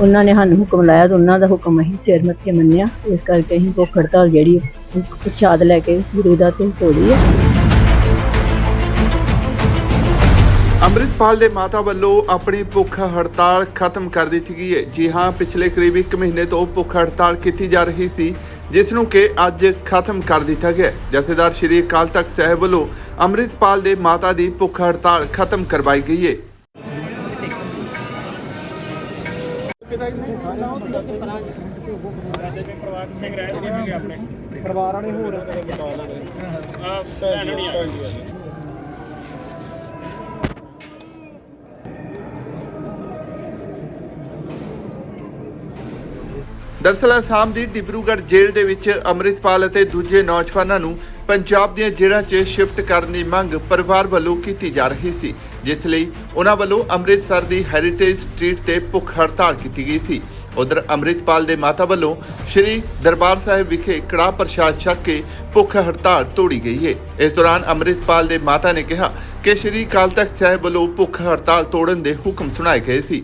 ਉਹਨਾਂ ਨੇ ਸਾਨੂੰ ਹੁਕਮ ਲਾਇਆ ਤੇ ਉਹਨਾਂ ਦਾ ਹੁਕਮ ਅਸੀਂ ਸਿਰ ਮੱਥੇ ਮੰਨਿਆ। ਇਸ ਕਰਕੇ ਅਸੀਂ ਭੁੱਖ ਹੜਤਾਲ ਜਿਹੜੀ ਪ੍ਰਸ਼ਾਦ ਲੈ ਕੇ ਗੁਰੂ ਦਾ ਤੇ ਤੋੜੀ ਹੈ। ਅੰਮ੍ਰਿਤਪਾਲ ਦੇ ਮਾਤਾ ਵੱਲੋਂ ਆਪਣੀ ਭੁੱਖ ਹੜਤਾਲ ਖਤਮ ਕਰ ਦਿੱਤੀ ਗਈ ਹੈ। ਜੀ ਹਾਂ, ਪਿਛਲੇ ਕਰੀਬ 1 ਮਹੀਨੇ ਤੋਂ ਭੁੱਖ ਹੜਤਾਲ ਕੀਤੀ ਜਾ ਰਹੀ ਸੀ, ਜਿਸ ਨੂੰ ਕਿ ਅੱਜ ਖਤਮ ਕਰ ਦਿੱਤਾ ਗਿਆ ਜਥੇਦਾਰ ਸ਼੍ਰੀ ਅਕਾਲ ਤਖਤ ਸਾਹਿਬ ਵੱਲੋਂ ਅੰਮ੍ਰਿਤਪਾਲ ਦੇ ਮਾਤਾ ਦੀ ਭੁੱਖ ਹੜਤਾਲ ਖਤਮ ਕਰਵਾਈ ਗਈ ਹੈ। ਪਰਿਵਾਰ ਵਾਲੇ ਹੋਰ ਆ। ਭੈਣ ਨਹੀਂ ਆ। ਦਰਅਸਲ ਅਸਾਮ ਦੀ ਡਿਬਰੂਗੜ੍ਹ ਜੇਲ੍ਹ ਦੇ ਵਿੱਚ ਅੰਮ੍ਰਿਤਪਾਲ ਅਤੇ ਦੂਜੇ ਨੌਜਵਾਨਾਂ ਨੂੰ ਪੰਜਾਬ ਦੀਆਂ ਜੇਲ੍ਹਾਂ 'ਚ ਸ਼ਿਫਟ ਕਰਨ ਦੀ ਮੰਗ ਪਰਿਵਾਰ ਵੱਲੋਂ ਕੀਤੀ ਜਾ ਰਹੀ ਸੀ, ਜਿਸ ਲਈ ਉਹਨਾਂ ਵੱਲੋਂ ਅੰਮ੍ਰਿਤਸਰ ਦੀ ਹੈਰੀਟੇਜ ਸਟਰੀਟ ਤੇ ਭੁੱਖ ਹੜਤਾਲ ਕੀਤੀ ਗਈ ਸੀ। ਉਧਰ ਅੰਮ੍ਰਿਤਪਾਲ ਦੇ ਮਾਤਾ ਵੱਲੋਂ ਸ੍ਰੀ ਦਰਬਾਰ ਸਾਹਿਬ ਵਿਖੇ ਕੜਾਹ ਪ੍ਰਸ਼ਾਦ ਛਕ ਕੇ ਭੁੱਖ ਹੜਤਾਲ ਤੋੜੀ ਗਈ ਹੈ ਇਸ ਦੌਰਾਨ ਅੰਮ੍ਰਿਤਪਾਲ ਦੇ ਮਾਤਾ ਨੇ ਕਿਹਾ ਕਿ ਸ੍ਰੀ ਅਕਾਲ ਤਖਤ ਸਾਹਿਬ ਵੱਲੋਂ ਭੁੱਖ ਹੜਤਾਲ ਤੋੜਨ ਦੇ ਹੁਕਮ ਸੁਣਾਏ ਗਏ ਸੀ।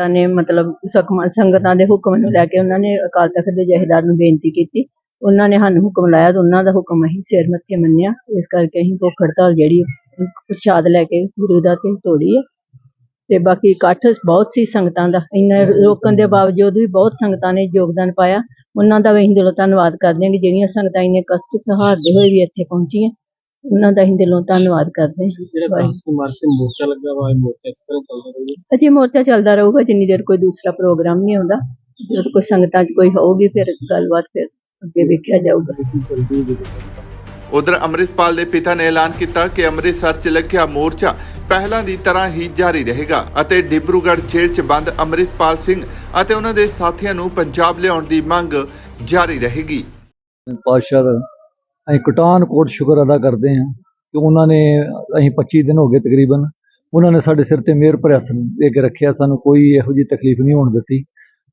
ਤਾਂ ਨੇ ਮਤਲਬ ਸਕਮ ਸੰਗਤਾਂ ਦੇ ਹੁਕਮ ਨੂੰ ਲੈ ਕੇ ਉਹਨਾਂ ਨੇ ਅਕਾਲ ਤਖਤ ਦੇ ਜਥੇਦਾਰ ਨੂੰ ਬੇਨਤੀ ਕੀਤੀ। ਉਹਨਾਂ ਨੇ ਸਾਨੂੰ ਹੁਕਮ ਲਾਇਆ ਤੇ ਉਹਨਾਂ ਦਾ ਹੁਕਮ ਅਸੀਂ ਸਿਰ ਮੱਥੇ ਮੰਨਿਆ। ਇਸ ਕਰਕੇ ਅਸੀਂ ਭੁੱਖ ਹੜਤਾਲ ਜਿਹੜੀ ਪ੍ਰਸ਼ਾਦ ਲੈ ਕੇ ਗੁਰੂ ਦਾ ਤੇ ਤੋੜੀ ਹੈ। ਤੇ ਬਾਕੀ ਇਕੱਠ ਬਹੁਤ ਸੀ ਸੰਗਤਾਂ ਦਾ। ਇੰਨਾ ਰੋਕਣ ਦੇ ਬਾਵਜੂਦ ਵੀ ਬਹੁਤ ਸੰਗਤਾਂ ਨੇ ਯੋਗਦਾਨ ਪਾਇਆ। ਉਹਨਾਂ ਦਾ ਵੀ ਅਸੀਂ ਦਿਲੋਂ ਧੰਨਵਾਦ ਕਰਦੇ ਹਾਂ ਕਿ ਜਿਹੜੀਆਂ ਸੰਗਤਾਂ ਇੰਨੇ ਕਸ਼ਟ ਸਹਾਰਦੇ ਹੋਏ ਵੀ ਇੱਥੇ ਪਹੁੰਚੀਆਂ। ਉਹਨਾਂ ਦਾ ਅਸੀਂ ਦਿਲੋਂ ਧੰਨਵਾਦ ਕਰਦੇ ਹਾਂ। ਜਿਹੜਾ। ਕਾਂਸ ਕੁਮਾਰ ਤੇ ਮੋਰਚਾ ਲੱਗਾ ਵਾ ਇਹ ਮੋਰਚਾ ਇਸ ਤਰ੍ਹਾਂ ਚੱਲਦਾ ਰਹੂਗਾ। ਅਜੇ ਮੋਰਚਾ ਚੱਲਦਾ ਰਹੂਗਾ ਜਿੰਨੀ ਦੇਰ ਕੋਈ ਦੂਸਰਾ ਪ੍ਰੋਗਰਾਮ ਨਹੀਂ ਆਉਂਦਾ ਜਦੋਂ ਕੋਈ ਸੰਗਤਾਂ 'ਚ ਕੋਈ ਹੋਊਗੀ ਫਿਰ ਗੱਲਬਾਤ ਫਿਰ ਅੱਗੇ ਵੇਖਿਆ ਜਾਊਗਾ। ਉਧਰ ਅੰਮ੍ਰਿਤਪਾਲ ਦੇ ਪਿਤਾ ਨੇ ਐਲਾਨ ਕੀਤਾ ਕਿ ਅੰਮ੍ਰਿਤਸਰ 'ਚ ਲੱਗਿਆ ਮੋਰਚਾ ਪਹਿਲਾਂ ਦੀ ਤਰ੍ਹਾਂ ਹੀ ਜਾਰੀ ਰਹੇਗਾ ਅਤੇ ਡਿਬਰੂਗੜ੍ਹ ਜੇਲ੍ਹ 'ਚ ਬੰਦ ਅੰਮ੍ਰਿਤਪਾਲ ਸਿੰਘ ਅਤੇ ਉਹਨਾਂ ਦੇ ਸਾਥੀਆਂ ਨੂੰ ਪੰਜਾਬ ਲਿਆਉਣ ਦੀ ਮੰਗ ਜਾਰੀ ਰਹੇਗੀ। ਦਾ ਅਸੀਂ ਕਟਾਨਕੋਟ ਸ਼ੁਕਰ ਅਦਾ ਕਰਦੇ ਹਾਂ ਕਿ ਉਹਨਾਂ ਨੇ ਅਸੀਂ 25 ਦਿਨ ਹੋ ਗਏ ਤਕਰੀਬਨ, ਉਹਨਾਂ ਨੇ ਸਾਡੇ ਸਿਰ ਤੇ ਮਿਹਰ ਭਰੇ ਹੱਥ ਦੇ ਕੇ ਰੱਖਿਆ, ਸਾਨੂੰ ਕੋਈ ਇਹੋ ਜਿਹੀ ਤਕਲੀਫ ਨਹੀਂ ਹੋਣ ਦਿੱਤੀ।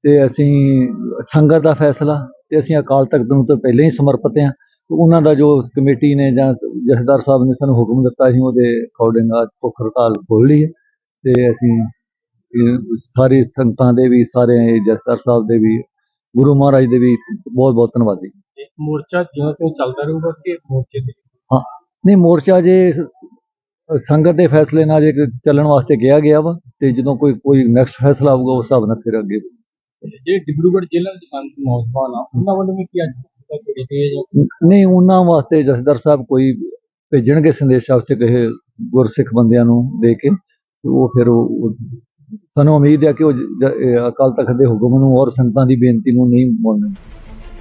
ਤੇ ਅਸੀਂ ਸੰਗਤ ਦਾ ਫੈਸਲਾ ਤੇ ਅਸੀਂ ਅਕਾਲ ਤਖਤ ਨੂੰ ਤਾਂ ਪਹਿਲਾਂ ਹੀ ਸਮਰਪਿਤ ਹਾਂ ਉਹਨਾਂ ਦਾ ਜੋ ਕਮੇਟੀ ਨੇ ਜਾਂ ਜਥੇਦਾਰ ਸਾਹਿਬ ਨੇ ਸਾਨੂੰ ਹੁਕਮ ਦਿੱਤਾ ਅਸੀਂ ਉਹਦੇ ਅਕੋਰਡਿੰਗ ਅੱਜ ਭੁੱਖ ਹੜਤਾਲ ਖੋਲ੍ਹ ਲਈ ਹੈ। ਤੇ ਅਸੀਂ ਇਹ ਸਾਰੀ ਸੰਗਤਾਂ ਦੇ ਵੀ, ਸਾਰੇ ਜਥੇਦਾਰ ਸਾਹਿਬ ਦੇ ਵੀ, ਗੁਰੂ ਮਹਾਰਾਜ ਦੇ ਵੀ ਬਹੁਤ ਬਹੁਤ ਧੰਨਵਾਦੀ। ਮੋਰਚਾ ਜਿਉਂ ਤਿਉਂ ਚੱਲਦਾ ਰਹੂਗਾ ਕਿ ਮੋਰਚੇ ਤੇ? ਨਹੀਂ ਮੋਰਚਾ ਜੇ ਸੰਗਤ ਦੇ ਫੈਸਲੇ ਨਾਲ ਜੇ ਚੱਲਣ ਵਾਸਤੇ ਕਿਹਾ ਗਿਆ ਵਾ ਤੇ ਜਦੋਂ ਕੋਈ ਕੋਈ ਨੈਕਸਟ ਫੈਸਲਾ ਆਊਗਾ ਉਸ ਹਿਸਾਬ ਨਾਲ ਫਿਰ ਅੱਗੇ ਜਿਹੜੇ ਡਿਬਰੂਗੜ੍ਹ ਜ਼ਿਲ੍ਹਾ ਵਿੱਚ ਬੰਦ ਨੌਜਵਾਨ ਆ ਉਹਨਾਂ ਵੱਲੋਂ ਵੀ ਕੀ ਅੱਜ ਤੇ ਨਹੀਂ ਉਹਨਾਂ ਵਾਸਤੇ ਜਥੇਦਾਰ ਸਾਹਿਬ ਕੋਈ ਭੇਜਣਗੇ ਸੰਦੇਸ਼ ਵਾਸਤੇ ਕਹੇ ਗੁਰਸਿੱਖ ਬੰਦਿਆਂ ਨੂੰ ਦੇ ਕੇ ਤੇ ਉਹ ਫਿਰ ਉਹ ਸਾਨੂੰ ਉਮੀਦ ਹੈ ਕਿ ਉਹ ਅਕਾਲ ਤਖਤ ਦੇ ਹੁਕਮ ਨੂੰ ਔਰ ਸੰਤਾਂ ਦੀ ਬੇਨਤੀ ਨੂੰ ਨਹੀਂ ਮੰਨਣਗੇ।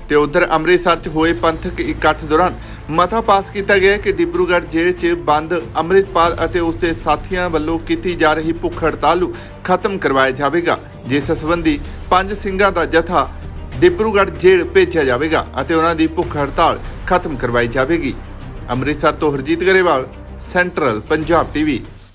ਤੇ ਉਧਰ ਅੰਮ੍ਰਿਤਸਰ 'ਚ ਹੋਏ ਪੰਥਕ ਇਕੱਠ ਦੌਰਾਨ ਮਤਾ ਪਾਸ ਕੀਤਾ ਗਿਆ ਕਿ ਡਿਬਰੂਗੜ੍ਹ ਜੇਲ੍ਹ 'ਚ ਬੰਦ ਅੰਮ੍ਰਿਤਪਾਲ ਅਤੇ ਉਸ ਦੇ ਸਾਥੀਆਂ ਵੱਲੋਂ ਕੀਤੀ ਜਾ ਰਹੀ ਭੁੱਖ ਹੜਤਾਲ ਨੂੰ ਖਤਮ ਕਰਵਾਇਆ ਜਾਵੇਗਾ, ਜਿਸ ਸੰਬੰਧੀ ਪੰਜ ਸਿੰਘਾਂ ਦਾ ਜਥਾ ਡਿਬਰੂਗੜ੍ਹ ਜੇਲ੍ਹ ਭੇਜਿਆ ਜਾਵੇਗਾ ਅਤੇ ਉਹਨਾਂ ਦੀ ਭੁੱਖ ਹੜਤਾਲ ਖਤਮ ਕਰਵਾਈ ਜਾਵੇਗੀ। ਅੰਮ੍ਰਿਤਸਰ ਤੋਂ ਹਰਜੀਤ ਗਰੇਵਾਲ, ਸੈਂਟਰਲ ਪੰਜਾਬ ਟੀਵੀ।